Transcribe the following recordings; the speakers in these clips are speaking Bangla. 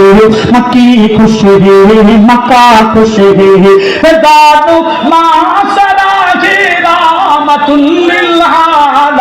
मकी खुश है मका खुश है दादू माशरा के रामतुल लिल आलमीन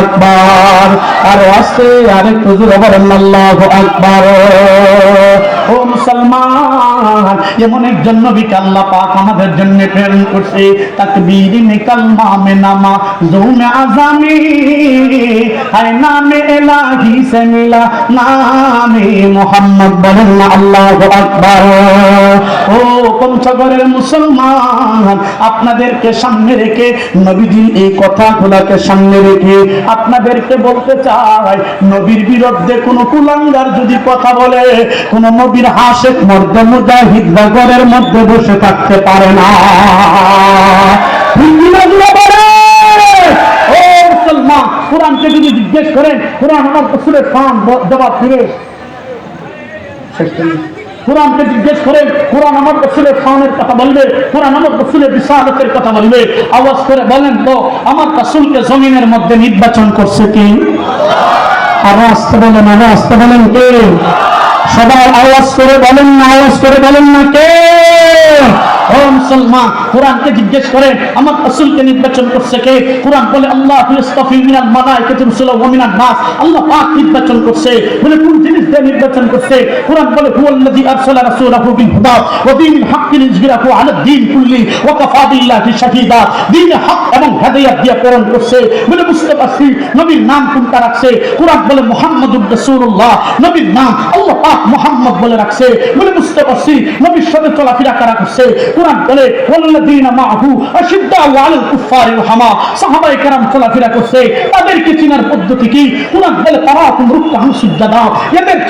আকবার। আর আস্তে আরেক হুজুর আবার আল্লাহ আকবার। মুসলমান এমন একজন পাক আমাদের জন্য প্রেরণ করছে, তাকবীর মে কালমা মে নামা জুমে আজামি নামে এলাহি নামে মোহাম্মদ বলেন আকবার। ও পঞ্চগড়ের মুসলমান, আপনাদেরকে সামনে রেখে, নবীজি এই কথাগুলাকে সামনে রেখে আপনাদেরকে বলতে চাই, নবীর বিরুদ্ধে কোন কুলাঙ্গার যদি কথা বলে, কোন নবীর হাসেক মর্দ মুজাহিদ নগরের মধ্যে বসে থাকতে পারে না। কোরআনকে যদি জিজ্ঞেস করেন, কোরআন আমার রসুলের ফান জবাব কোরআনকে জিজ্ঞেস করে কোরআন আমার খাওয়ানোর কথা বলবে, কোরআন আমার বিশালতের কথা বলবে। আওয়াজ করে বলেন তো আমার জমিনের মধ্যে নির্বাচন করছে কি? আরও আসতে বলেন, আরও আসতে বলেন কে? সবাই আওয়াজ করে বলেন না আওয়াজ করে বলেন না কে? বুঝতে পারছি নবীর নাম কোনটা রাখছে? কোরআন বলে, মুহাম্মাদুর রাসূলুল্লাহ। নবীর নাম আল্লাহ পাক বলে রাখছে। বলে বুঝতে পারছি নবীর সাথে চলাফেরা করা করছে? কোরআন বলে, ওয়াল্লাযীনা মাআহু আশিদ্দাউ আলাল কুফারি রহমা সাহাবায়ে কেরাম চলাফেরা করছে। তাদেরকে চিনার পদ্ধতি কি? কোরআন বলে তারা তুমি রুক্কাহুম সুজ্জাদা। এদের